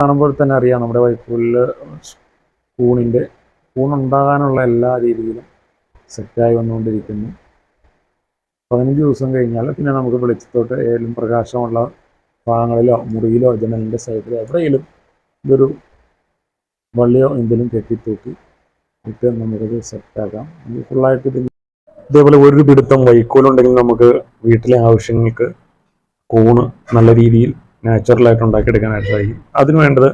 കാണുമ്പോൾ തന്നെ അറിയാം നമ്മുടെ വൈക്കോലിൽ കൂണിന്റെ കൂണുണ്ടാകാനുള്ള എല്ലാ രീതിയിലും സെറ്റായി വന്നുകൊണ്ടിരിക്കുന്നു. പതിനഞ്ച് ദിവസം കഴിഞ്ഞാൽ പിന്നെ നമുക്ക് വെളിച്ചത്തോട്ട് ഏതെങ്കിലും പ്രകാശമുള്ള ഭാഗങ്ങളിലോ മുറിയിലോ ജനലിന്റെ സൈഡിലോ എവിടെയെങ്കിലും ഇതൊരു വള്ളിയോ എന്തെങ്കിലും കെട്ടിത്തൂക്കി ഇട്ട് നമുക്കത് സെറ്റാക്കാം. നമുക്ക് ഫുള്ളായിട്ട് ഇത് ഇതേപോലെ ഒരു പിടുത്തം വൈക്കോലുണ്ടെങ്കിൽ നമുക്ക് വീട്ടിലെ ആവശ്യങ്ങൾക്ക് കൂണ് നല്ല രീതിയിൽ നാച്ചുറലായിട്ട് ഉണ്ടാക്കിയെടുക്കാനായിട്ട് സാധിക്കും അതിന് വേണ്ടത്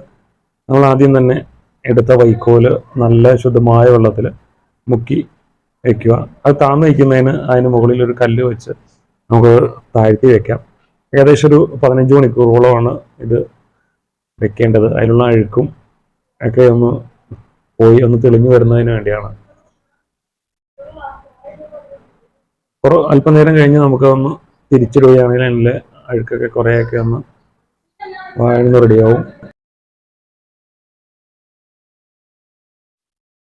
നമ്മൾ ആദ്യം തന്നെ എടുത്ത വൈക്കോൽ നല്ല ശുദ്ധമായ വെള്ളത്തിൽ മുക്കി വയ്ക്കുക അത് താഴ്ന്നു വയ്ക്കുന്നതിന് അതിന് മുകളിൽ ഒരു കല്ല് വെച്ച് നമുക്ക് താഴ്ത്തി വെക്കാം. ഏകദേശം ഒരു പതിനഞ്ച് മണിക്കൂറോളമാണ് ഇത് വെക്കേണ്ടത്. അതിലുള്ള അഴുക്കും ഒക്കെ ഒന്ന് പോയി ഒന്ന് തെളിഞ്ഞു വരുന്നതിന് വേണ്ടിയാണ്. അല്പനേരം കഴിഞ്ഞ് നമുക്ക് ഒന്ന് തിരിച്ചിടുകയാണെങ്കിൽ അതിലെ അഴുക്കൊക്കെ കുറേയൊക്കെ ഒന്ന് വാഴുന്ന റെഡിയാവും.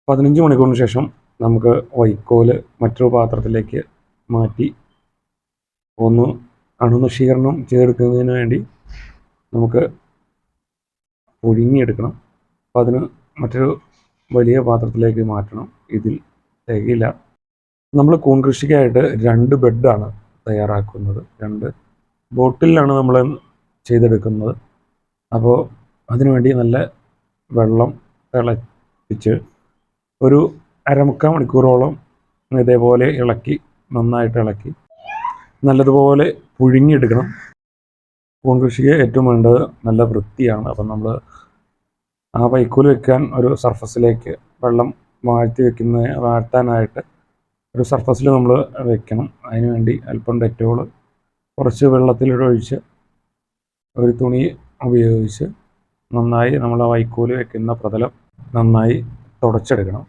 പതിനഞ്ച് മണിക്കൂറിന് ശേഷം നമുക്ക് വൈക്കോൽ മറ്റൊരു പാത്രത്തിലേക്ക് മാറ്റി ഒന്ന് അണുനശീകരണം ചെയ്തെടുക്കുന്നതിന് വേണ്ടി നമുക്ക് ഒഴുങ്ങിയെടുക്കണം അപ്പം അതിന് മറ്റൊരു വലിയ പാത്രത്തിലേക്ക് മാറ്റണം. ഇതിൽ തികയില്ല. നമ്മൾ കൂൺ കൃഷിക്കായിട്ട് രണ്ട് ബെഡാണ് തയ്യാറാക്കുന്നത്. രണ്ട് ബോട്ടിലാണ് നമ്മൾ ചെയ്തെടുക്കുന്നത്. അപ്പോൾ അതിനുവേണ്ടി നല്ല വെള്ളം തിളപ്പിച്ച് ഒരു അരമുക്കാൽ മണിക്കൂറോളം ഇതേപോലെ ഇളക്കി നന്നായിട്ട് ഇളക്കി. നല്ലതുപോലെ പുഴുങ്ങിയെടുക്കണം. പൂൺ കൃഷിക്ക് ഏറ്റവും വേണ്ടത് നല്ല വൃത്തിയാണ്. അപ്പം നമ്മൾ ആ വൈക്കോൽ വെക്കാൻ ഒരു സർഫസിലേക്ക് വെള്ളം വാഴ്ത്തി വെക്കുന്ന വാഴ്ത്താനായിട്ട് ഒരു സർഫസിൽ നമ്മൾ വെക്കണം. അതിനുവേണ്ടി അല്പം ഡെറ്റോൾ കുറച്ച് വെള്ളത്തിലൊഴിച്ച് ഒരു തുണി ഉപയോഗിച്ച് നന്നായി നമ്മൾ ആ വൈക്കോൽ വെക്കുന്ന പ്രതലം നന്നായി തുടച്ചെടുക്കണം.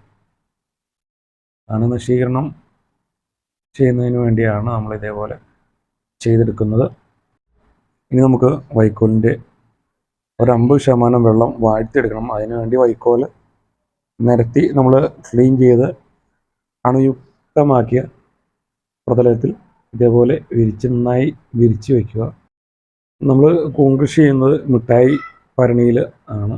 അണുനശീകരണം ചെയ്യുന്നതിന് വേണ്ടിയാണ് നമ്മൾ ഇതേപോലെ ചെയ്തെടുക്കുന്നത്. ഇനി നമുക്ക് വൈക്കോലിന്റെ ഒരു അമ്പത് ശതമാനം വെള്ളം വാഴ്ത്തിയെടുക്കണം. അതിനുവേണ്ടി വൈക്കോൽ നിരത്തി നമ്മൾ ക്ലീൻ ചെയ്ത് അണുയുക്തമാക്കിയ പ്രതലത്തിൽ ഇതേപോലെ വിരിച്ച് നന്നായി വിരിച്ച് വയ്ക്കുക നമ്മൾ കൂൺകൃഷി ചെയ്യുന്നത് മിഠായി ഭരണിയിൽ ആണ്.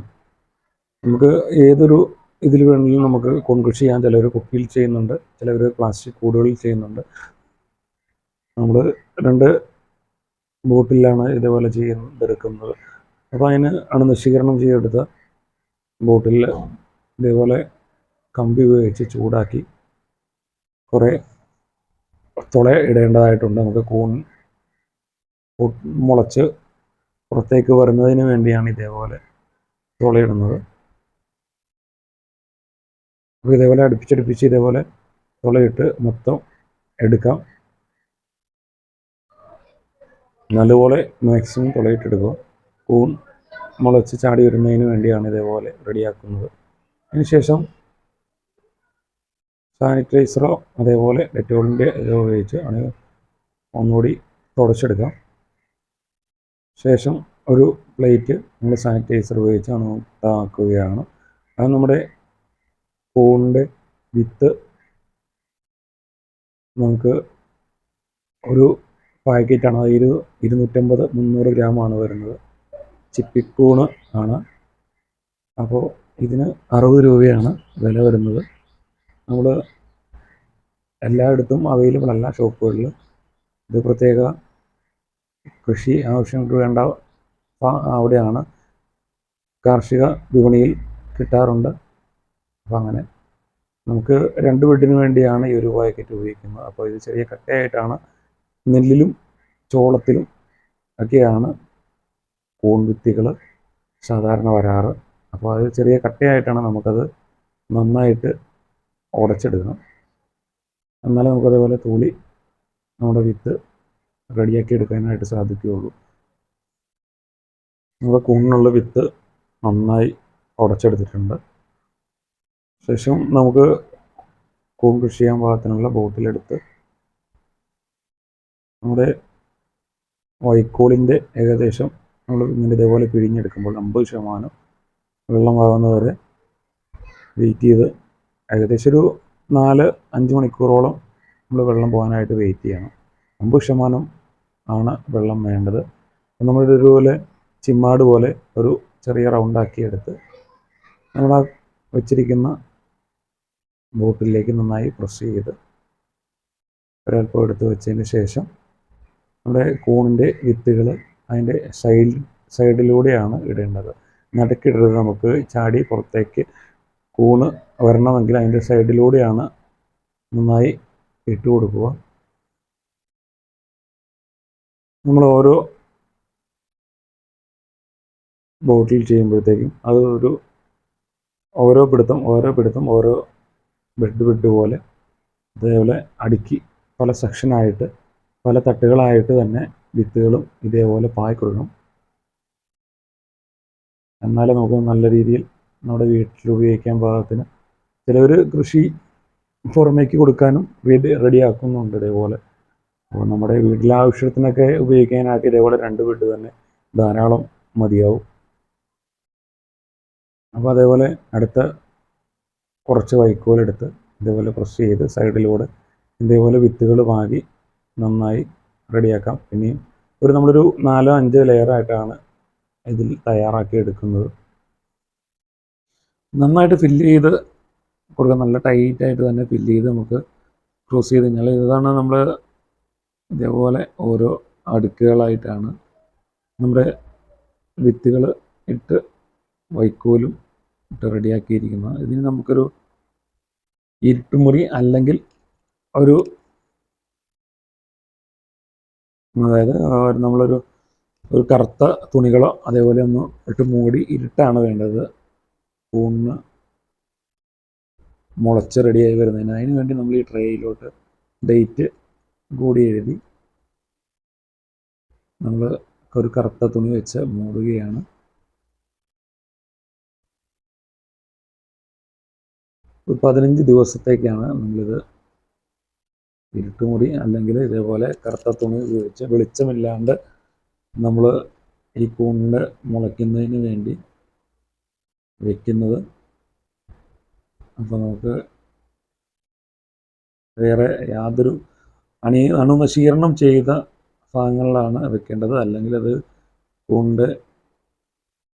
നമുക്ക് ഏതൊരു ഇതിൽ വേണമെങ്കിലും നമുക്ക് കൂൺകൃഷി ചെയ്യാൻ ചിലവർ കുപ്പിയിൽ ചെയ്യുന്നുണ്ട് ചിലവർ പ്ലാസ്റ്റിക് കൂടുകളിൽ ചെയ്യുന്നുണ്ട്. നമ്മൾ രണ്ട് ബോട്ടിലാണ് ഇതേപോലെ ചെയ്തെടുക്കുന്നത്. അപ്പോൾ അതിന് അണുനശീകരണം ചെയ്തെടുത്ത ബോട്ടിൽ ഇതേപോലെ കമ്പി ഉപയോഗിച്ച് ചൂടാക്കി കുറേ തുള ഇടേണ്ടതായിട്ടുണ്ട്. നമുക്ക് കൂൺ മുളച്ച് പുറത്തേക്ക് വരുന്നതിന് വേണ്ടിയാണ് ഇതേപോലെ തുളയിടുന്നത് അപ്പോൾ ഇതേപോലെ അടുപ്പിച്ചടുപ്പിച്ച് ഇതേപോലെ തുളയിട്ട് മൊത്തം എടുക്കാം. നല്ലപോലെ മാക്സിമം തുളയിട്ടെടുക്കുക കൂൺ മുളച്ച് ചാടി വരുന്നതിന് വേണ്ടിയാണ് ഇതേപോലെ റെഡിയാക്കുന്നത്. അതിനുശേഷം സാനിറ്റൈസറോ അതേപോലെ ഡെറ്റോളിന്റെ ഇതോ ഉപയോഗിച്ച് ആണ് ഒന്നുകൂടി തുടച്ചെടുക്കാം. ശേഷം ഒരു പ്ലേറ്റ് നമ്മൾ സാനിറ്റൈസർ ഉപയോഗിച്ച് ഇതാക്കുകയാണ്. അത് നമ്മുടെ കൂണിന്റെ വിത്ത് നമുക്ക് ഒരു പാക്കറ്റാണ് അത് ഇരു ഇരുന്നൂറ്റമ്പത് മുന്നൂറ് ഗ്രാമാണ് വരുന്നത്. ചിപ്പിക്കൂണ് ആണ്. അപ്പോൾ ഇതിന് അറുപത് രൂപയാണ് വില വരുന്നത്. നമ്മൾ എല്ലായിടത്തും അവൈലബിൾ അല്ല ഷോപ്പുകളിൽ ഇത് പ്രത്യേക കൃഷി ആവശ്യങ്ങൾക്ക് വേണ്ട അവിടെയാണ് കാർഷിക വിപണിയിൽ കിട്ടാറുണ്ട്. അപ്പം അങ്ങനെ നമുക്ക് രണ്ട് ബെഡിന് വേണ്ടിയാണ് ഈ ഒരു പാക്കറ്റ് ഉപയോഗിക്കുന്നത്. അപ്പോൾ ഇത് ചെറിയ കട്ടയായിട്ടാണ്. നെല്ലിലും ചോളത്തിലും ഒക്കെയാണ് കൂൺ വിത്തികൾ സാധാരണ വരാറ്. അപ്പോൾ അത് ചെറിയ കട്ടയായിട്ടാണ് നമുക്കത് നന്നായിട്ട് ഉടച്ചെടുക്കണം. എന്നാലേ നമുക്കതേപോലെ തൂളി നമ്മുടെ വിത്ത് റെഡിയാക്കി എടുക്കാനായിട്ട് സാധിക്കുകയുള്ളൂ. നമ്മുടെ കൂണിനുള്ള വിത്ത് നന്നായി ഉടച്ചെടുത്തിട്ടുണ്ട്. ശേഷം നമുക്ക് കൂൺ കൃഷി ചെയ്യാൻ പാകത്തിനുള്ള ബോട്ടിലെടുത്ത് നമ്മുടെ വൈക്കോളിന്റെ ഏകദേശം നമ്മൾ ഇങ്ങനെ ഇതേപോലെ പിഴിഞ്ഞെടുക്കുമ്പോൾ അമ്പത് ശതമാനം വെള്ളം ആകുന്നവരെ വെയിറ്റ് ചെയ്ത് ഏകദേശം ഒരു നാല് അഞ്ച് മണിക്കൂറോളം നമ്മൾ വെള്ളം പോകാനായിട്ട് വെയിറ്റ് ചെയ്യണം. അമ്പത് ശതമാനം ആണ് വെള്ളം വേണ്ടത്. നമ്മളിതുപോലെ ചിമ്മാട് പോലെ ഒരു ചെറിയ റൗണ്ടാക്കി എടുത്ത് നമ്മൾ ആ വെച്ചിരിക്കുന്ന ബോട്ടിലേക്ക് നന്നായി പ്രസ് ചെയ്ത് ഒരൽപ്പം എടുത്ത് വെച്ചതിന് ശേഷം നമ്മുടെ കൂണിന്റെ വിത്തുകൾ അതിന്റെ സൈഡ് സൈഡിലൂടെയാണ് ഇടേണ്ടത്. നടുക്കിടരുത് നമുക്ക് ചാടി പുറത്തേക്ക് കൂണ് വരണമെങ്കിൽ അതിന്റെ സൈഡിലൂടെയാണ് നന്നായി ഇട്ട് കൊടുക്കുക. നമ്മൾ ഓരോ ബോട്ടിൽ ചെയ്യുമ്പോഴത്തേക്കും അത് ഒരു ഓരോ പിടുത്തം ഓരോ പിടുത്തം ഓരോ ബെഡ് ബെഡ് പോലെ അതേപോലെ അടുക്കി പല സെക്ഷനായിട്ട് പല തട്ടുകളായിട്ട് തന്നെ വിത്തുകളും ഇതേപോലെ പായി കൊടുക്കണം. എന്നാലേ നമുക്ക് നല്ല രീതിയിൽ നമ്മുടെ വീട്ടിൽ ഉപയോഗിക്കാൻ പാകത്തിന് ചിലവർ കൃഷി പുറമേക്ക് കൊടുക്കാനും റെഡി റെഡിയാക്കുന്നുണ്ട് ഇതേപോലെ. അപ്പോൾ നമ്മുടെ വീട്ടിലെ ആവശ്യത്തിനൊക്കെ ഉപയോഗിക്കാനായിട്ട് ഇതേപോലെ രണ്ട് ബെഡ് തന്നെ ധാരാളം മതിയാവും. അപ്പോൾ അതേപോലെ അടുത്ത കുറച്ച് വൈക്കോലെടുത്ത് ഇതേപോലെ പ്രസ് ചെയ്ത് സൈഡിലൂടെ ഇതേപോലെ വിത്തുകൾ വാങ്ങി നന്നായി റെഡിയാക്കാം. പിന്നെയും ഒരു നമ്മളൊരു നാലോ അഞ്ചോ ലെയറായിട്ടാണ് ഇതിൽ തയ്യാറാക്കി എടുക്കുന്നത്. നന്നായിട്ട് ഫില്ല് ചെയ്ത് കൊടുക്കാം. നല്ല ടൈറ്റായിട്ട് തന്നെ ഫില്ല് ചെയ്ത് നമുക്ക് ക്രോസ് ചെയ്ത് കഴിഞ്ഞാൽ ഇതാണ് നമ്മൾ ഇതേപോലെ ഓരോ അടുക്കുകളായിട്ടാണ് നമ്മുടെ വിത്തുകൾ ഇട്ട് വൈക്കോലും ഇട്ട് റെഡിയാക്കിയിരിക്കുന്നത്. ഇതിന് നമുക്കൊരു ഇരുട്ടുമുറി അല്ലെങ്കിൽ ഒരു അതായത് നമ്മളൊരു ഒരു കറുത്ത തുണികളോ അതേപോലെ ഒന്ന് ഇട്ട് മൂടി ഇരുട്ടാണ് വേണ്ടത്. പൂണ് മുളച്ച് റെഡിയായി വരുന്നതിന്. അതിന് വേണ്ടി നമ്മൾ ഈ ട്രേയിലോട്ട് ഡേറ്റ് കൂടി എഴുതി നമ്മൾ ഒരു കറുത്ത തുണി വെച്ച് മൂടുകയാണ്. ഒരു പതിനഞ്ച് ദിവസത്തേക്കാണ് നമ്മളിത് ഇരുട്ടുമുറി അല്ലെങ്കിൽ ഇതേപോലെ കറുത്ത തുണി ഉപയോഗിച്ച് വെളിച്ചമില്ലാണ്ട് നമ്മൾ ഈ കൂണിന് മുളയ്ക്കുന്നതിന് വേണ്ടി വെക്കുന്നത്. അപ്പോൾ നമുക്ക് വേറെ യാതൊരു അണി അണുനശീകരണം ചെയ്ത ഭാഗങ്ങളിലാണ് വെക്കേണ്ടത്. അല്ലെങ്കിൽ അത് കൊണ്ട്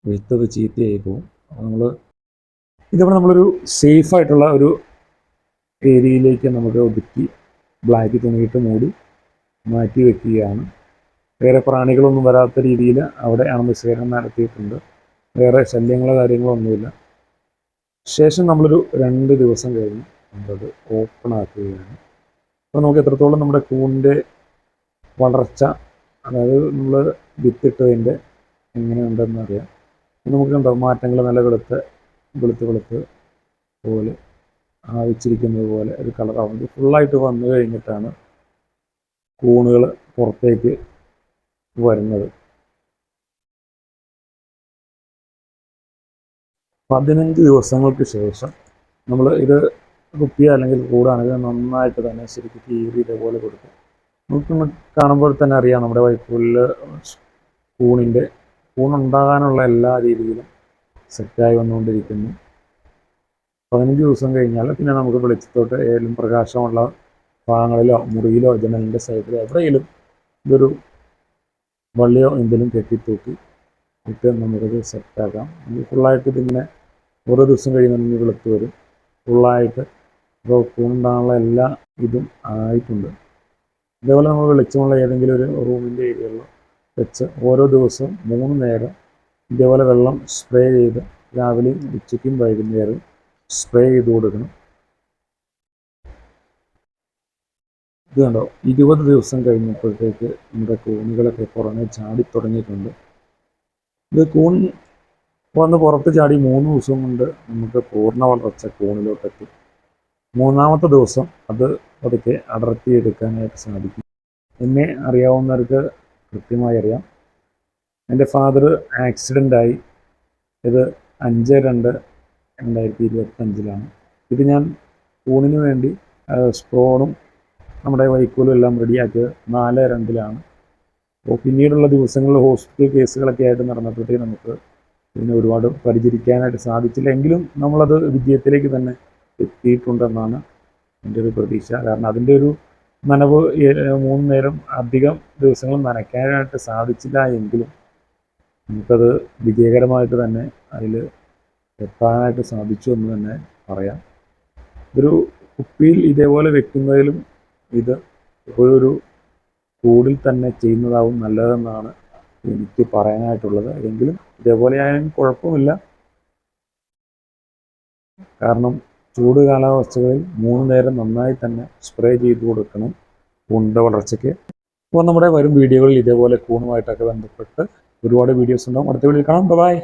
വിത്തത് ചീത്തയായി പോകും. നമ്മൾ ഇതവിടെ നമ്മളൊരു സേഫായിട്ടുള്ള ഒരു ഏരിയയിലേക്ക് നമുക്ക് ഒതുക്കി ബ്ലാക്ക് തുണിയിട്ട് മൂടി മാറ്റി വെക്കുകയാണ്. വേറെ പ്രാണികളൊന്നും വരാത്ത രീതിയിൽ അവിടെ അണുനശീകരണം നടത്തിയിട്ടുണ്ട്. വേറെ ശല്യങ്ങളോ കാര്യങ്ങളോ ഒന്നുമില്ല. ശേഷം നമ്മളൊരു രണ്ട് ദിവസം കഴിഞ്ഞ് നമ്മളത് ഓപ്പൺ ആക്കുകയാണ്. അപ്പോൾ നമുക്ക് എത്രത്തോളം നമ്മുടെ കൂണിന്റെ വളർച്ച അതായത് നമ്മൾ വിത്തിട്ടതിന്റെ എങ്ങനെയുണ്ടെന്ന് അറിയാം. നമുക്ക് കണ്ടോ മാറ്റങ്ങൾ നല്ല വെളുത്ത് വെളുത്ത് വെളുത്ത് പോലെ ആവിച്ചിരിക്കുന്നത് പോലെ ഒരു കളറാവുന്നത് ഫുള്ളായിട്ട് വന്നു കഴിഞ്ഞിട്ടാണ് കൂണുകൾ പുറത്തേക്ക് വരുന്നത്. പതിനഞ്ച് ദിവസങ്ങൾക്ക് ശേഷം നമ്മൾ ഇത് കുപ്പിയ അല്ലെങ്കിൽ കൂടാണെങ്കിൽ നന്നായിട്ട് തന്നെ ശരിക്ക് കീറി ഇതേപോലെ കൊടുക്കും. നമുക്ക് കാണുമ്പോൾ തന്നെ അറിയാം നമ്മുടെ വൈക്കോലിൽ കൂണിന്റെ കൂണുണ്ടാകാനുള്ള എല്ലാ രീതിയിലും സെറ്റായി വന്നുകൊണ്ടിരിക്കുന്നു. പതിനഞ്ച് ദിവസം കഴിഞ്ഞാൽ പിന്നെ നമുക്ക് വെളിച്ചത്തോട്ട് ഏതെങ്കിലും പ്രകാശമുള്ള ഭാഗങ്ങളിലോ മുറിയിലോ ജനലിന്റെ സൈഡിലോ എവിടെയെങ്കിലും ഇതൊരു വള്ളിയോ എന്തെങ്കിലും കെട്ടിത്തൂക്കി ഇട്ട് നമുക്കത് സെറ്റാക്കാം ഫുള്ളായിട്ട് ഇതിങ്ങനെ ഓരോ ദിവസം കഴിയുമ്പോൾ വെളുത്ത് വരും. ഫുള്ളായിട്ട് ഇപ്പോൾ കൂണുണ്ടാകാനുള്ള എല്ലാ ഇതും ആയിട്ടുണ്ട്. ഇതേപോലെ നമ്മൾ വെളിച്ചമുള്ള ഏതെങ്കിലും ഒരു റൂമിന്റെ ഏരിയകളിൽ വെച്ച് ഓരോ ദിവസവും മൂന്ന് നേരം ഇതേപോലെ വെള്ളം സ്പ്രേ ചെയ്ത് രാവിലെയും ഉച്ചയ്ക്കും വൈകുന്നേരം സ്പ്രേ ചെയ്ത് കൊടുക്കണം. ഇത് കണ്ടോ? ഇരുപത് ദിവസം കഴിഞ്ഞപ്പോഴത്തേക്ക് നമ്മുടെ കൂണുകളൊക്കെ പുറമെ ചാടി തുടങ്ങിയിട്ടുണ്ട്. ഇത് കൂൺ വന്ന് പുറത്ത് ചാടി മൂന്ന് ദിവസം കൊണ്ട് നമുക്ക് പൂർണ വളർച്ച കൂണിലോട്ടെത്തി. മൂന്നാമത്തെ ദിവസം അത് പതുക്കെ അടർത്തിയെടുക്കാനായിട്ട് സാധിക്കും. എന്നെ അറിയാവുന്നവർക്ക് കൃത്യമായി അറിയാം. എന്റെ ഫാദർ ആക്സിഡന്റായി. ഇത് അഞ്ച് രണ്ട് രണ്ടായിരത്തി ഇരുപത്തഞ്ചിലാണ്. ഇത് ഞാൻ ഊണിന് വേണ്ടി സ്പ്രോണും നമ്മുടെ വൈക്കോലും എല്ലാം റെഡിയാക്കിയത് നാല് രണ്ടിലാണ്. അപ്പോൾ പിന്നീടുള്ള ദിവസങ്ങളിൽ ഹോസ്പിറ്റൽ കേസുകളൊക്കെ ആയിട്ട് നടന്നപ്പോഴത്തേക്ക് നമുക്ക് ഇതിനെ ഒരുപാട് പരിചരിക്കാനായിട്ട് സാധിച്ചില്ല. എങ്കിലും നമ്മളത് വിജയത്തിലേക്ക് തന്നെ എത്തിയിട്ടുണ്ടെന്നാണ് എന്റെ ഒരു പ്രതീക്ഷ. കാരണം അതിന്റെ ഒരു നനവ് മൂന്ന് നേരം അധികം ദിവസങ്ങൾ നനയ്ക്കാനായിട്ട് സാധിച്ചില്ല എങ്കിലും നമുക്കത് വിജയകരമായിട്ട് തന്നെ അതിൽ എത്താനായിട്ട് സാധിച്ചു എന്ന് തന്നെ പറയാം. ഒരു കുപ്പിയിൽ ഇതേപോലെ വെക്കുന്നതിലും ഇത് ഒരു കൂടിൽ തന്നെ ചെയ്യുന്നതാവും നല്ലതെന്നാണ് എനിക്ക് പറയാനായിട്ടുള്ളത്. എങ്കിലും ഇതേപോലെ ആയാലും കുഴപ്പമില്ല. കാരണം ചൂട് കാലാവസ്ഥകളിൽ മൂന്ന് നേരം നന്നായി തന്നെ സ്പ്രേ ചെയ്ത് കൊടുക്കണം കൂണിന്റെ വളർച്ചയ്ക്ക്. അപ്പോൾ നമ്മുടെ വരും വീഡിയോകളിൽ ഇതേപോലെ കൂണുമായിട്ടൊക്കെ ബന്ധപ്പെട്ട് ഒരുപാട് വീഡിയോസ് ഉണ്ടാകും അടുത്ത വീഡിയോയിൽ കാണാം. ബൈ